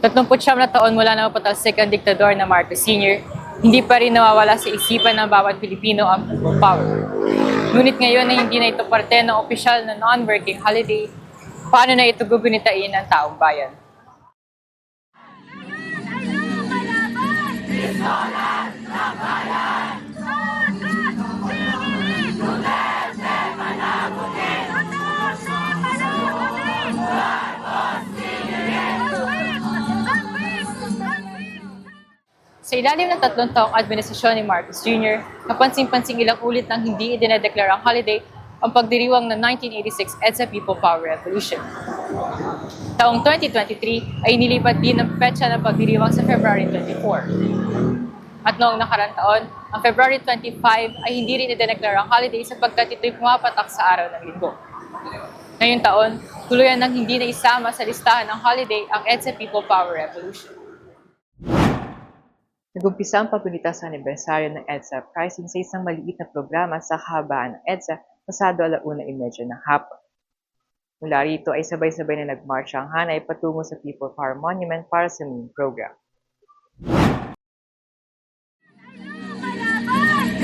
39 na taon mula na mapatalsik ang diktador na Marcos Sr., hindi pa rin nawawala sa isipan ng bawat Pilipino ang people power. Ngunit ngayon na hindi na ito parte ng opisyal na non-working holiday, paano na ito gugunitain ng taong bayan? Sa ilalim ng tatlong taong administrasyon ni Marcos Jr., napansin-pansing ilang ulit nang hindi idinedeklarang holiday ang pagdiriwang ng 1986 EDSA People Power Revolution. Taong 2023 ay nilipat din ang petsa ng pagdiriwang sa February 24. At noong nakarang taon, ang February 25 ay hindi rin idineklarang holiday sapagkat ito'y pumapatak sa araw ng linggo. Ngayong taon, tuluyan nang hindi na isama sa listahan ng holiday ang EDSA People Power Revolution. Nagumpisa ang pagunita sa anibersaryo ng EDSA pricing sa isang maliit na programa sa kahabaan ng EDSA pasado alauna imedyo ng hapon. Mula rito ay sabay-sabay na nagmarcha ang hanay patungo sa People Power Monument para sa main program.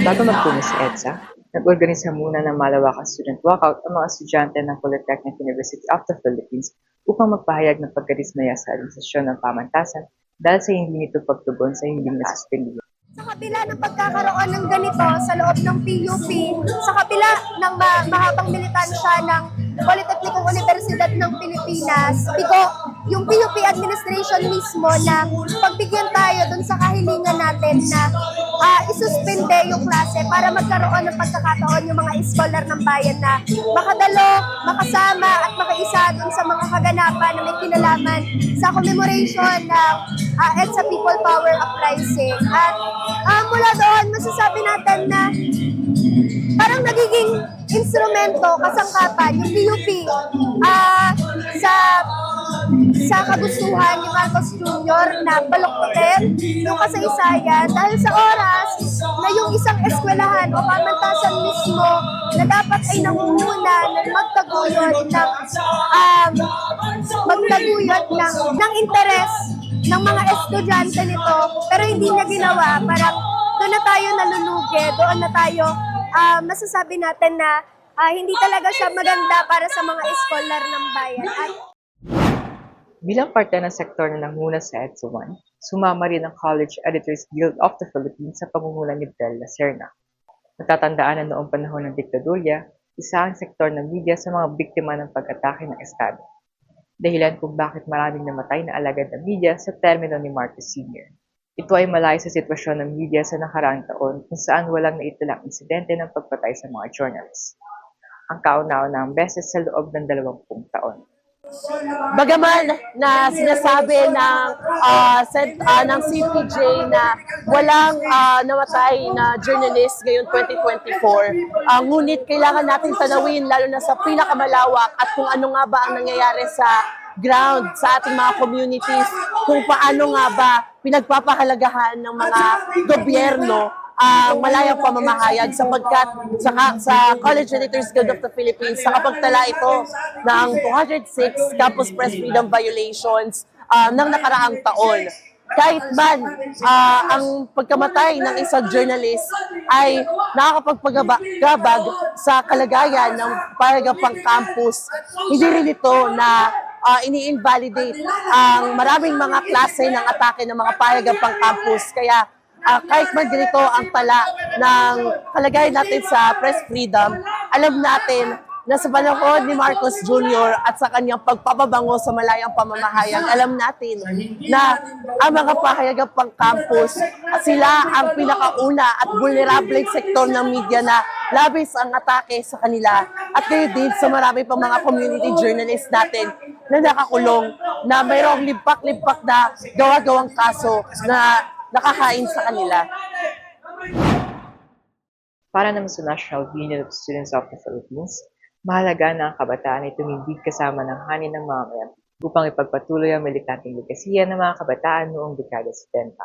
Bago magtungo sa EDSA, nag-organisa muna ng malawakang student walkout ang mga estudyante ng Polytechnic University of the Philippines upang magpahayag ng pagkadismaya sa administrasyon ng pamantasan dahil sa hindi nito pagtugon sa hindi nasuspindido. Sa kabila ng pagkakaroon ng ganito sa loob ng PUP, sa kabila ng ma- mahabang militansya ng Polytechnic Universidad ng Pilipinas, bigo yung PUP administration mismo na pagbigyan tayo dun sa kahilingan natin na ah, isuspende yung klase para magkaroon ng pagkakataon yung mga scholar ng bayan na makadalo, makasama at makaisa dun sa mga kaganapan na may kinalaman sa commemoration ng uh, EDSA People Power Uprising. At ah, mula doon, masasabi natin na parang nagiging instrumento, kasangkapan, yung PUP ah, sa sa kagustuhan ni Marcos Jr. na baloktotin yung kasaysayan dahil sa oras na yung isang eskwelahan o pamantasan mismo na dapat ay nangunguna ng magtaguyod ng um, magtaguyod ng, ng interes ng mga estudyante nito pero hindi niya ginawa parang doon na tayo nalulugi doon na tayo ah, masasabi natin na ah, hindi talaga siya maganda para sa mga scholar ng bayan at Bilang parte ng sektor na nanguna sa EDSA 1, sumama rin ang College Editors Guild of the Philippines sa pangunguna ni Bel Lacerna. Natatandaan na noong panahon ng diktadurya, isa ang sektor ng media sa mga biktima ng pag-atake ng Estado. Dahilan kung bakit maraming namatay na alagad ng media sa termino ni Marcos Sr. Ito ay malayo sa sitwasyon ng media sa nakaraang taon kung saan walang naitalang insidente ng pagpatay sa mga journalists. Ang kauna-unahang beses sa loob ng dalawampung taon. Bagaman na sinasabi ng ah, set, ah, ng CPJ na walang ah, namatay na journalist ngayon 2024, ah, ngunit kailangan natin tanawin lalo na sa pinakamalawak at kung ano nga ba ang nangyayari sa ground sa ating mga communities, kung paano nga ba pinagpapahalagahan ng mga gobyerno ang malayang pamamahayag sapagkat sa, sa College Editors Guild of the Philippines nakapagtala ito ng 206 campus press freedom violations ah, ng nakaraang taon. Kahit man ah, ang pagkamatay ng isang journalist ay nakakapagpagabag sa kalagayan ng paragapang campus, hindi rin ito na ah, ini-invalidate ang maraming mga klase ng atake ng mga paragapang campus. Kaya Ah, kahit man ganito ang tala ng kalagayan natin sa press freedom, alam natin na sa panahon ni Marcos Jr. at sa kanyang pagpapabango sa malayang pamamahayag, alam natin na ang mga pahayagang pang campus, sila ang pinakauna at vulnerable sektor ng media na labis ang atake sa kanila at kayo din sa marami pang mga community journalists natin na nakakulong na mayroong limpak-limpak na gawa-gawang kaso na nakakain sa kanila. Para naman sa National Union of Students of the Philippines, mahalaga na ang kabataan ay tumindig kasama ng hanin ng mga mayan upang ipagpatuloy ang militanteng ligasiya ng mga kabataan noong dekada 70.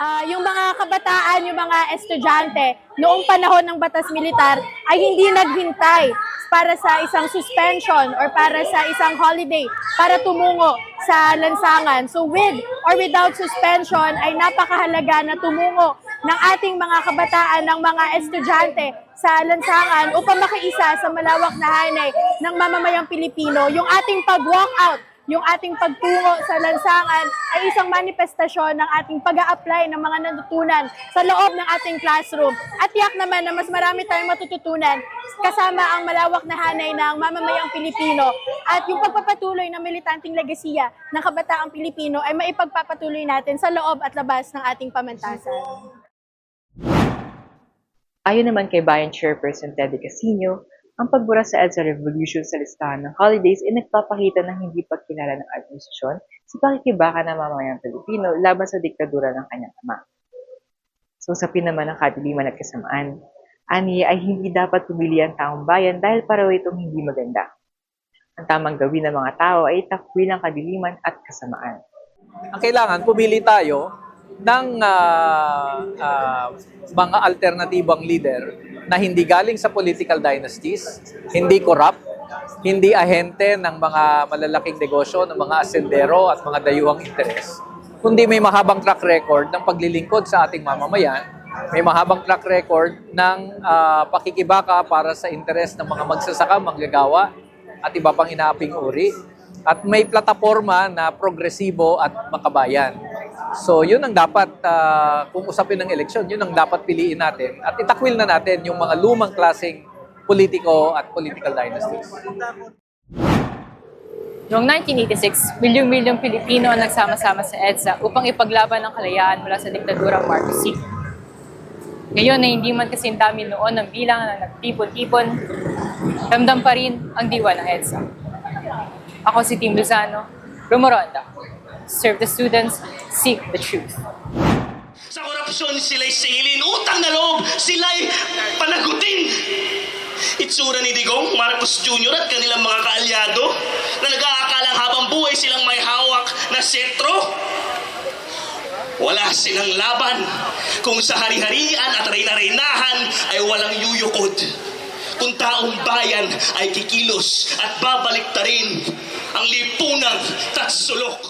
ah, yung mga kabataan, yung mga estudyante, noong panahon ng batas militar ay hindi naghintay para sa isang suspension or para sa isang holiday para tumungo sa lansangan. So with or without suspension ay napakahalaga na tumungo ng ating mga kabataan, ng mga estudyante sa lansangan upang makiisa sa malawak na hanay ng mamamayang Pilipino. Yung ating pag-walkout yung ating pagtungo sa lansangan ay isang manifestasyon ng ating pag apply ng mga natutunan sa loob ng ating classroom. At tiyak naman na mas marami tayong matututunan kasama ang malawak na hanay ng mamamayang Pilipino at yung pagpapatuloy ng militanteng legasiya ng kabataang Pilipino ay maipagpapatuloy natin sa loob at labas ng ating pamantasan. Ayon naman kay Bayan Chairperson Teddy Casino, ang pagbura sa EDSA Revolution sa listahan ng holidays ay nagpapakita ng hindi pagkilala ng administrasyon sa pakikibaka ng mamayang Pilipino laban sa diktadura ng kanyang ama. So sa naman ng kadiliman at kasamaan, ani ay hindi dapat pumili ang taong bayan dahil pareho itong hindi maganda. Ang tamang gawin ng mga tao ay itakwil ang kadiliman at kasamaan. ang kailangan pumili tayo ng ah, ah, mga alternatibang leader na hindi galing sa political dynasties, hindi corrupt, hindi ahente ng mga malalaking negosyo, ng mga asendero at mga dayuhang interes, kundi may mahabang track record ng paglilingkod sa ating mamamayan, may mahabang track record ng ah, pakikibaka para sa interes ng mga magsasaka, manggagawa, at iba pang inaaping uri, at may plataforma na progresibo at makabayan. So yun ang dapat, ah, kung usapin ng eleksyon, yun ang dapat piliin natin at itakwil na natin yung mga lumang klaseng politiko at political dynasties. Noong 1986, milyong-milyong Pilipino ang nagsama-sama sa EDSA upang ipaglaban ang kalayaan mula sa diktadurang Marcos C. Ngayon na hindi man kasing dami noon ang bilang na nagtipon-tipon, ramdam pa rin ang diwa ng EDSA. Ako si Tim Luzano, Rumoronda. Serve the students, seek the truth. Sa korupsyon sila'y singilin, utang na loob, sila'y panagutin. Itsura ni Digong, Marcos Jr. at kanilang mga kaalyado na nag-aakalang habang buhay silang may hawak na sentro. Wala silang laban kung sa hari-harian at reyna-reynahan ay walang yuyukod. Kung taong bayan ay kikilos at babalik ta rin ang lipunang tatsulok.